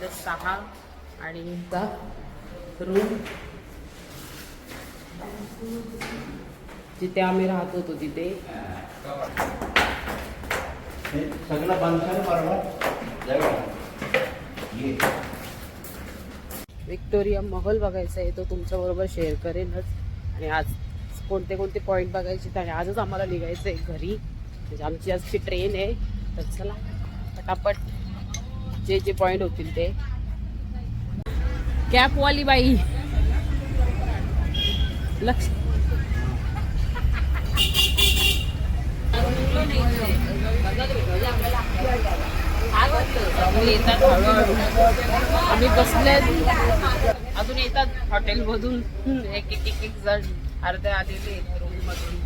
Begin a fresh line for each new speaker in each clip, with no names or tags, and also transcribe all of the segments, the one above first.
वाजले सहा आणि रूम जिथे आम्ही राहत होतो तिथे.
सगळं बंद
विक्टोरिया महल बघायचा आहे तो तुमच्याबरोबर शेअर करेनच आणि आज कोणते कोणते पॉईंट बघायचे आणि आजच आम्हाला निघायचं आहे घरी. म्हणजे आमची आजची ट्रेन आहे. तर चला पटापट. जे जे पॉईंट होतील ते. कॅपवाली बाई. लक्ष. येतात हळूहळू. आम्ही बसले. अजून येतात हॉटेलमधून एक एक एक एक जण. अर्ध्या आलेले रूम मधून.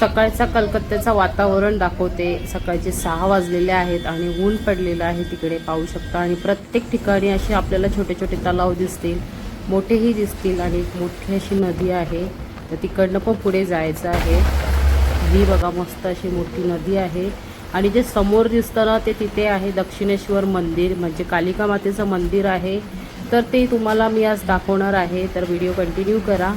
सकाळचा कलकत्त्याचं वातावरण दाखवते. सकाळचे सहा वाजलेले आहेत आणि ऊन पडलेलं आहे तिकडे पाहू शकता. आणि प्रत्येक ठिकाणी असे आपल्याला छोटे छोटे तलाव दिसतील मोठेही दिसतील आणि एक मोठी अशी नदी आहे. तर तिकडनं पण पुढे जायचं आहे. ही बघा मस्त अशी मोठी नदी आहे. आणि जे समोर दिसतं ना ते तिथे आहे दक्षिणेश्वर मंदिर म्हणजे कालिका मातेचं मंदिर आहे. तर ते तुम्हाला मी आज दाखवणार आहे. तर व्हिडिओ कंटिन्यू करा.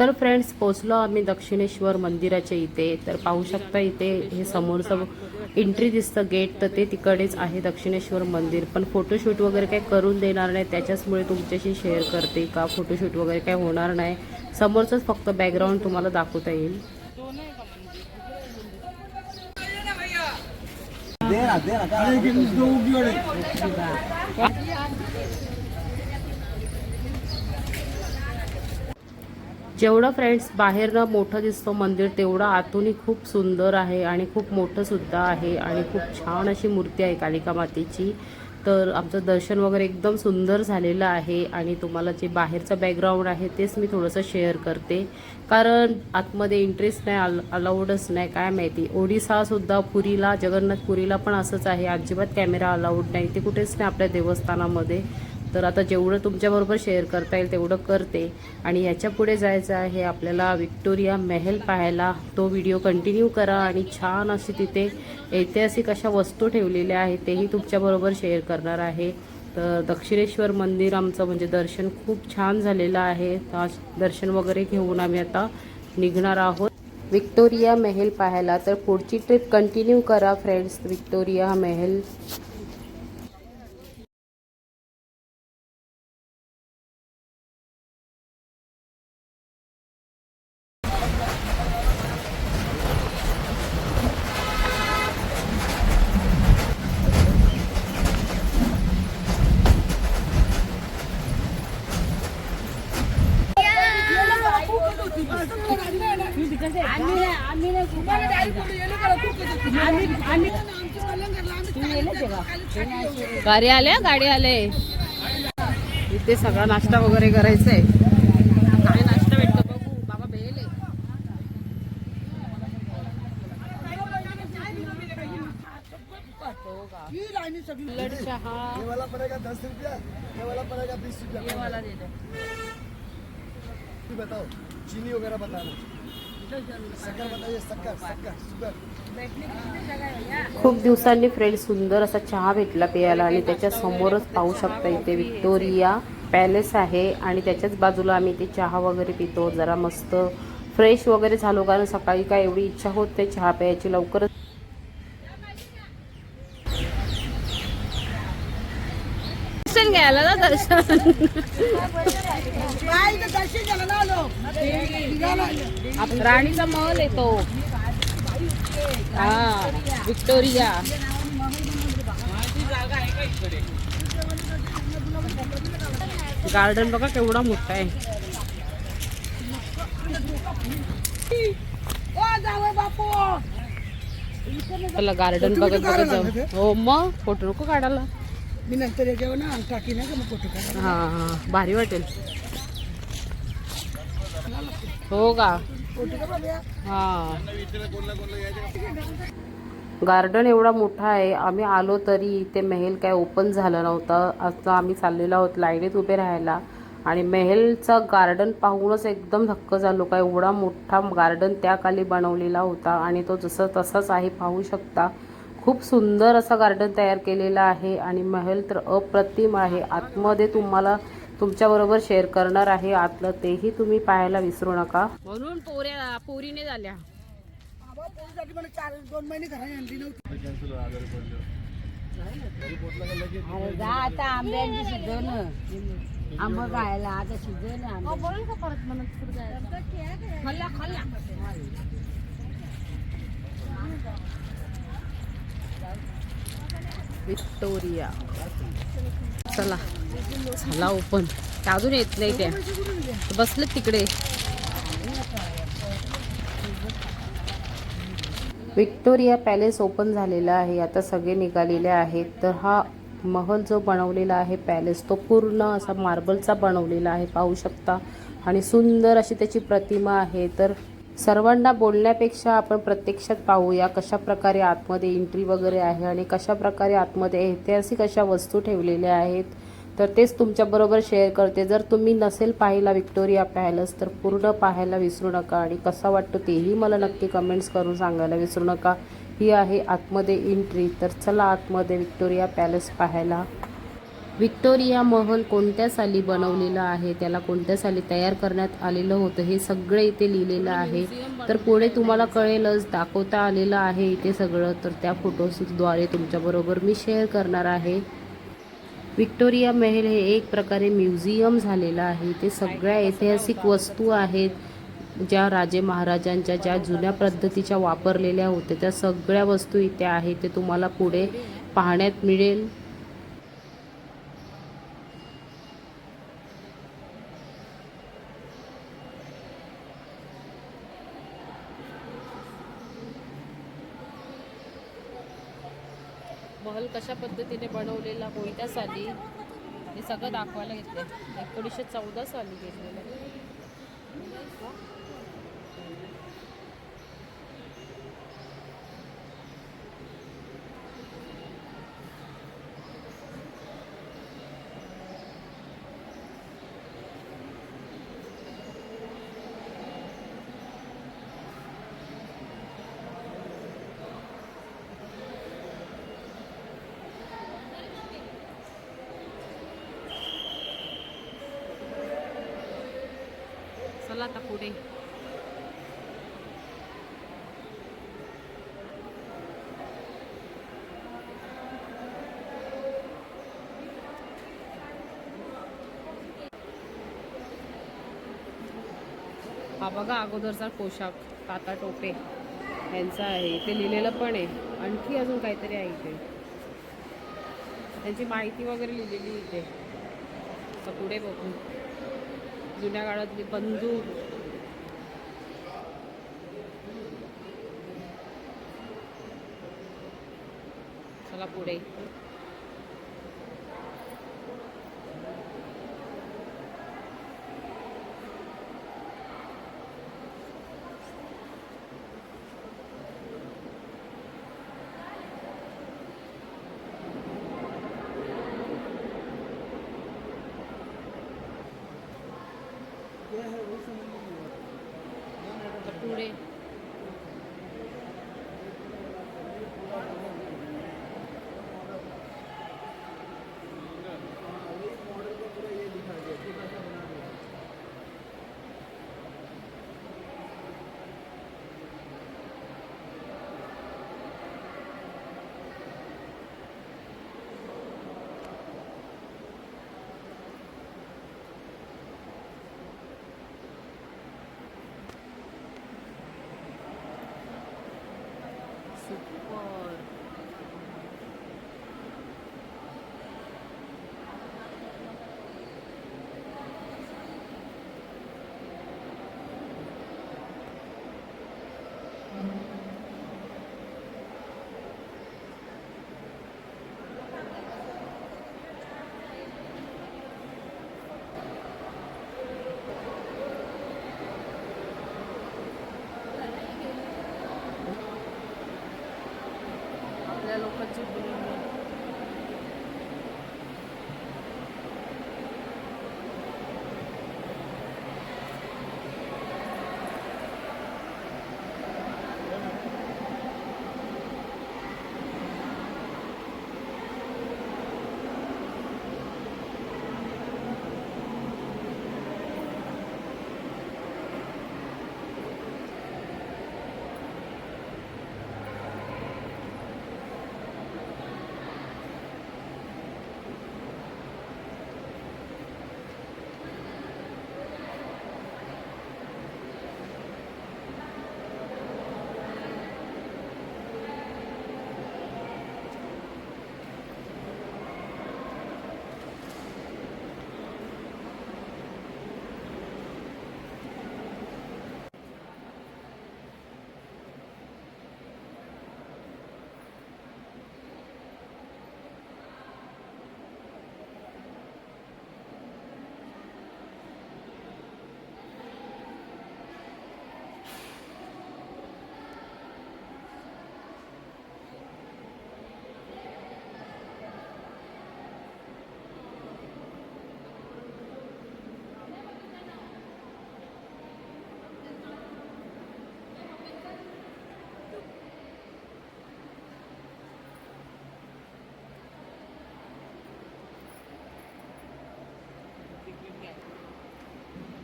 तर फ्रेंड्स पोचलो आम्ही दक्षिणेश्वर मंदिराच्या इथे. तर पाहू शकता इथे हे समोरचं एंट्री दिसतं गेट तर ते तिकडेच आहे दक्षिणेश्वर मंदिर. पण फोटोशूट वगैरे काही करून देणार नाही. त्याच्याचमुळे तुमच्याशी शेअर करते का? फोटोशूट वगैरे काही होणार नाही. समोरचंच फक्त बॅकग्राऊंड तुम्हाला दाखवता येईल
दे ना दे ना
जेवढं फ्रेंड्स बाहेरनं मोठं दिसतं मंदिर तेवढं आतूनही खूप सुंदर आहे आणि खूप मोठं सुद्धा आहे आणि खूप छान अशी मूर्ती आहे कालिका मातेची. तर आमचं दर्शन वगैरे एकदम सुंदर झालेलं आहे आणि तुम्हाला जे बाहेरचं बॅकग्राऊंड आहे तेच मी थोडंसं शेअर करते. कारण आतमध्ये इंटरेस्ट नाही अल अलाउडच नाही काय माहिती. ओडिसासुद्धा पुरीला जगन्नाथपुरीला पण असंच आहे. अजिबात कॅमेरा अलाउड नाही. ते कुठेच नाही आपल्या देवस्थानामध्ये. तर आता जेवढं तुमच्याबरोबर शेअर करता येईल तेवढं करते. आणि याच्यापुढे जायचं आहे आपल्याला विक्टोरिया महल पाहायला. तो व्हिडिओ कंटिन्यू करा आणि छान अशी तिथे ऐतिहासिक अशा वस्तू ठेवलेल्या आहेत तेही तुमच्याबरोबर शेअर करणार आहे. तर दक्षिणेश्वर मंदिर आमचं म्हणजे दर्शन खूप छान झालेलं आहे. दर्शन वगैरे घेऊन आम्ही आता निघणार आहोत. विक्टोरिया महल पाहायला. तर पुढची ट्रिप कंटिन्यू करा फ्रेंड्स विक्टोरिया महल. गाडी आले गाडी आले. इथे सगळा नाश्ता वगैरे करायचा आहे काय नाश्ता भेटतो बघू. बाबा बेले उलट चहा
ये वाला पड़ेगा दस रुपया. ये वाला पड़ेगा बीस रुपया.
ये वाला दे दो.
ये बताओ. चीनी वगैरह बताना.
खूप दिवसांनी फ्रेंड सुंदर असा चहा भेटला प्यायला आणि त्याच्या समोरच पाहू शकता इथे विक्टोरिया पॅलेस आहे आणि त्याच्याच बाजूला आम्ही ते चहा वगैरे पितो. जरा मस्त फ्रेश वगैरे झालो कारण सकाळी काय एवढी इच्छा होत चहा प्यायची. लवकरच दर्शन राणीचा महल येतो हा विक्टोरिया गार्डन बघा केवढा मोठा आहे. गार्डन बघत बघत जाऊ. हो मग फोटो नको काढायला.
मी नंतर याच्यावर ना टाकी ना मग फोटो काढा
हा हा. भारी वाटेल. हो का?
का
हा. गार्डन एवढा मोठा आहे. आम्ही आलो तरी इथे मेहेल काय ओपन झालं नव्हतं. आता आम्ही चाललेलो आहोत लाईनीत उभे राहायला. आणि मेहेलचा गार्डन पाहूनच एकदम धक्क झालो. काय एवढा मोठा गार्डन त्या खाली बनवलेला होता. आणि तो जसं तसाच आहे पाहू शकता. खूप सुंदर असा गार्डन तयार केलेला आहे आणि महल तर अप्रतिम आहे. आतमध्ये तुम्हाला तुमच्याबरोबर शेअर करणार आहे. आतलं तेही तुम्ही पाहायला विसरू नका. म्हणून पोऱ्या पोरीने झाल्या.
आता आंब्यांची सीझन. आंबा खायला आता सीझन खाल्ला खाल्ला.
विक्टोरिया. चला झाला ओपन त्या अजून येत नाही त्या. बसले तिकडे. विक्टोरिया पॅलेस ओपन झालेला आहे. आता सगळे निघालेले आहेत. तर हा महल जो बनवलेला आहे पॅलेस तो पूर्ण असा मार्बलचा बनवलेला आहे. पाहू शकता. आणि सुंदर अशी त्याची प्रतिमा आहे. तर सर्वांना बोलण्यापेक्षा आपण प्रत्यक्षात पाहूया कशा प्रकारे आतमध्ये एंट्री वगैरे आहे आणि कशा प्रकारे आतमध्ये ऐतिहासिक अशा वस्तू ठेवलेल्या आहेत. तर तेच तुमच्याबरोबर शेअर करते. जर तुम्ही नसेल पाहिला विक्टोरिया पॅलेस तर पूर्ण पाहायला विसरू नका आणि कसा वाटतो तेही मला नक्की कमेंट्स करून सांगायला विसरू नका. ही आहे आतमध्ये एंट्री तर चला आतमध्ये विक्टोरिया पॅलेस पाहायला. व्हिक्टोरिया महल कोणत्या साली बनवलेलं आहे? त्याला कोणत्या साली तयार करण्यात आलेलं होतं? हे सगळं इथे लिहिलेलं आहे. तर पुढे तुम्हाला कळेलच दाखवता आलेलं आहे इथे सगळं. तर त्या फोटोजद्वारे तुमच्याबरोबर मी शेअर करणार आहे. व्हिक्टोरिया महल हे एक प्रकारे म्युझियम झालेलं आहे. ते सगळ्या ऐतिहासिक वस्तू आहेत. ज्या राजे महाराजांच्या ज्या जुन्या पद्धतीच्या वापरलेल्या होत्या त्या सगळ्या वस्तू इथे आहेत. ते तुम्हाला पुढे पाहण्यात मिळेल महल कशा पद्धतीने बनवलेला कोणत्या साली हे सगळं दाखवायला घेतलं एकोणीसशे चौदा साली घेतलेलं चला आता पुढे. हा बघा अगोदरचा पोशाख काता टोपे. यांचा आहे. इथे लिहिलेलं पण आहे. आणखी अजून काहीतरी आहे इथे. त्यांची माहिती वगैरे लिहिलेली इथे. पुढे बघू. जुन्या काळातली बंदूक चला पुढे. গেল হচ্ছে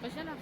我先来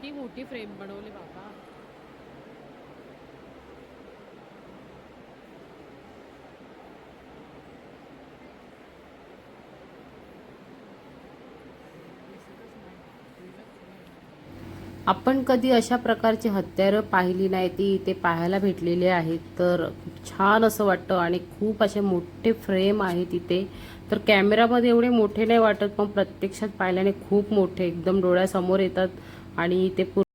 किती मोठी फ्रेम बनवली बाबा. आपण कधी अशा प्रकारची हत्यारं पाहिली नाही ती इथे पाहायला भेटलेली आहेत. तर खूप छान असं वाटतं आणि खूप असे मोठे फ्रेम आहेत इथे. तर कॅमेरामध्ये एवढे मोठे नाही वाटत पण प्रत्यक्षात पाहिल्याने खूप मोठे एकदम डोळ्यासमोर येतात. आणि ते पूर्ण